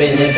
Benzema.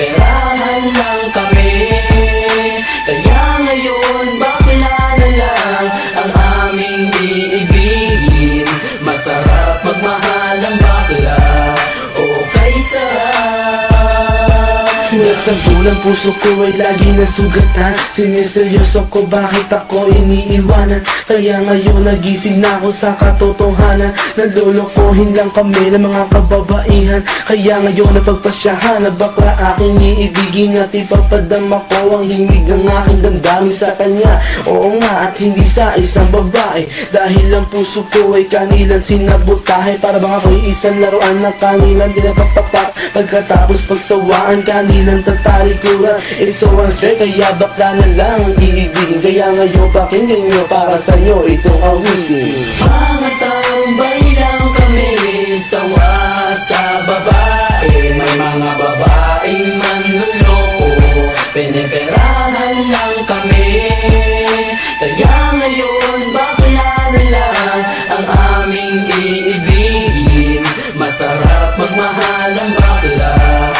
Sugat sa bulang puso ko ay lagi nasugatan? Siniseryoso ko bakit ako iniiwanan? Kaya ngayon nagising na ako sa katotohanan. Nalolokohin lang kami ng mga kababaihan. Kaya ngayon napagpasyahan na bakla aking iibigin At ipapadama ko ang himig ng aking damdamin sa kanya. Oo nga at hindi sa isang babae. Dahil ang puso ko ay kanilang sinabutahe Para bang ako'y isang laruan ng kanilang dinakapapak Pagkatapos pagsawaan kanilang tatalikuran It's so unfair kaya bakla na lang ang iibigin Kaya ngayon pakinggan nyo para sa'yo itong awitin. Mga taong lang kami Sawa sa babae. May mga babaeng manluloko Piniperahan lang kami. Kaya ngayon bakla na lang Ang aming iibigin. Masarap magmahal ang bakla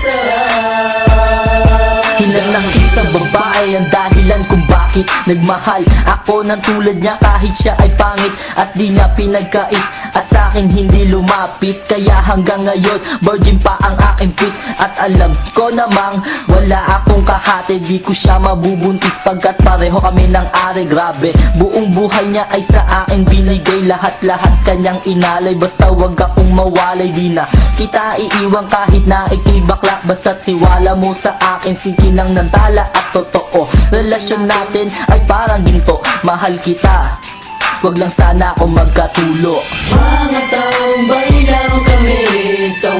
Sarap. Hinanang isang babae ang dahilan kung bakit Nagmahal. Ako ng tulad niya kahit siya ay pangit At di niya pinagkait at sa akin hindi lumapit Kaya hanggang ngayon virgin pa ang aking pit At alam ko namang wala akong kahati Di ko siya mabubuntis pagkat pareho kami ng are Grabe, buong buhay niya ay sa akin binigay. Lahat-lahat kanyang inalay Basta wag akong mawalay. Di na kita iiwan kahit na ikay bakla. Basta tiwala mo sa akin Sinkinang ng tala at totoo Relasyon natin ay parang ginto. Mahal kita Wag lang sana ako magkatulo. Mga taong lang kami sa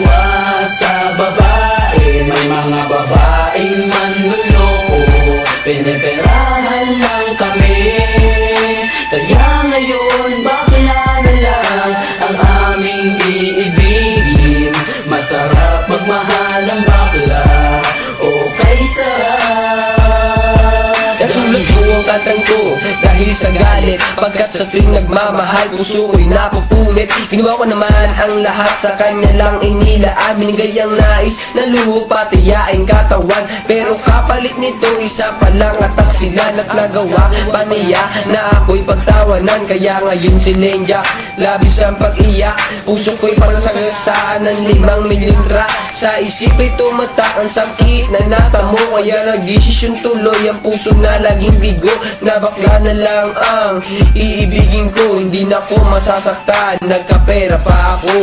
Pagkat sa tuwing nagmamahal puso ko'y napupunit. Ginawa ko naman ang lahat sa kanya lang inilaan Binigay ang nais na lupa tiyain katawan. Pero kapalit nito isa pa lang at taksilan At nagawa. Pa niya na ako'y pagtawanan Kaya ngayon si Lenja labis ang pag-iyak Puso ko'y parang sagasaan ng limang milintra Sa isip ay tumatak ang sakit na natamo. Kaya nagdesisyon tuloy ang puso na laging bigo. Na bakla na lang ang iibigin ko. Hindi na ko masasaktan, nagkapera pa ako.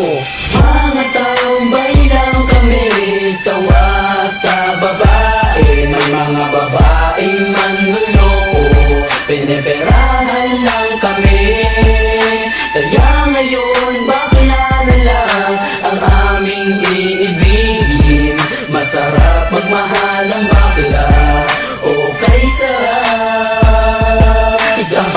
Mga Kaya ngayon bakla na lang Ang aming iibigin Masarap magmahal ang bakla. Okay sarap Isang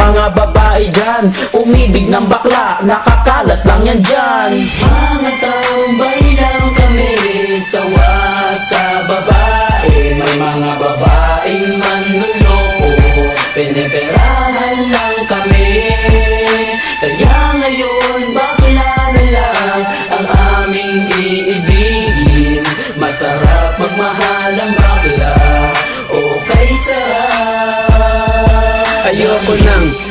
mga babae dyan. Umibig ng bakla, nakakalat lang yan dyan. Mga taong lang kami Sawa sa babae. May mga babaeng manluloko Piniperahan lang kami. Kaya ngayon bakla na lang Ang aming iibigin. Masarap magmahal ang bakla Okay sarap Ayoko nang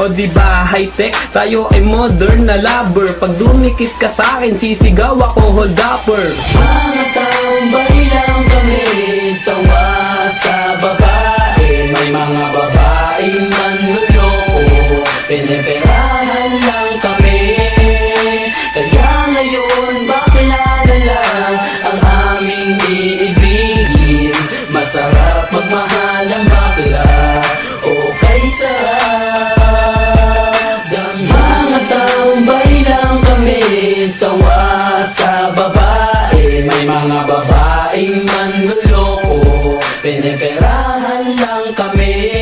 O di ba high-tech? Tayo ay modern na lover Pag dumikit ka sa akin sisigaw ako hold upper. Mga taong sa babae. May mga babaeng manluloko Pineperahan lang kami.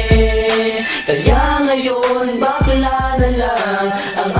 Kaya ngayon bakla na lang ang